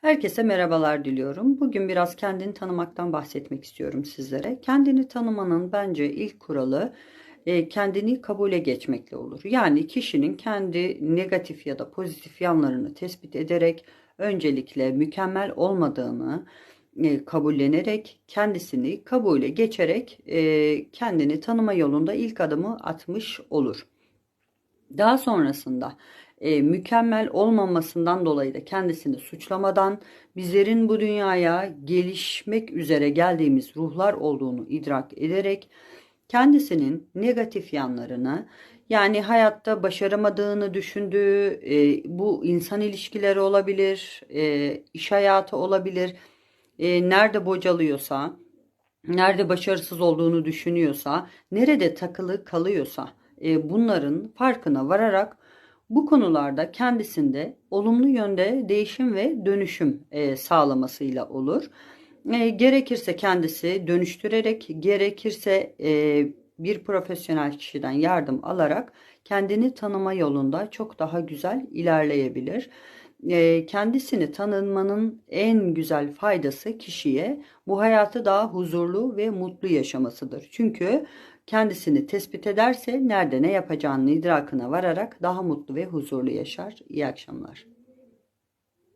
Herkese merhabalar diliyorum. Bugün biraz kendini tanımaktan bahsetmek istiyorum sizlere. Kendini tanımanın bence ilk kuralı e, kendini kabule geçmekle olur. Yani kişinin kendi negatif ya da pozitif yanlarını tespit ederek öncelikle mükemmel olmadığını e, kabullenerek kendisini kabule geçerek e, kendini tanıma yolunda ilk adımı atmış olur. Daha sonrasında e, mükemmel olmamasından dolayı da kendisini suçlamadan bizlerin bu dünyaya gelişmek üzere geldiğimiz ruhlar olduğunu idrak ederek kendisinin negatif yanlarını yani hayatta başaramadığını düşündüğü e, bu insan ilişkileri olabilir, e, iş hayatı olabilir, e, nerede bocalıyorsa, nerede başarısız olduğunu düşünüyorsa, nerede takılı kalıyorsa e, bunların farkına vararak bu konularda kendisinde olumlu yönde değişim ve dönüşüm e, sağlamasıyla olur. E, gerekirse kendisi dönüştürerek, gerekirse e, bir profesyonel kişiden yardım alarak kendini tanıma yolunda çok daha güzel ilerleyebilir. E, kendisini tanınmanın en güzel faydası kişiye bu hayatı daha huzurlu ve mutlu yaşamasıdır. Çünkü kendisini tespit ederse nerede ne yapacağını idrakına vararak daha mutlu ve huzurlu yaşar. İyi akşamlar.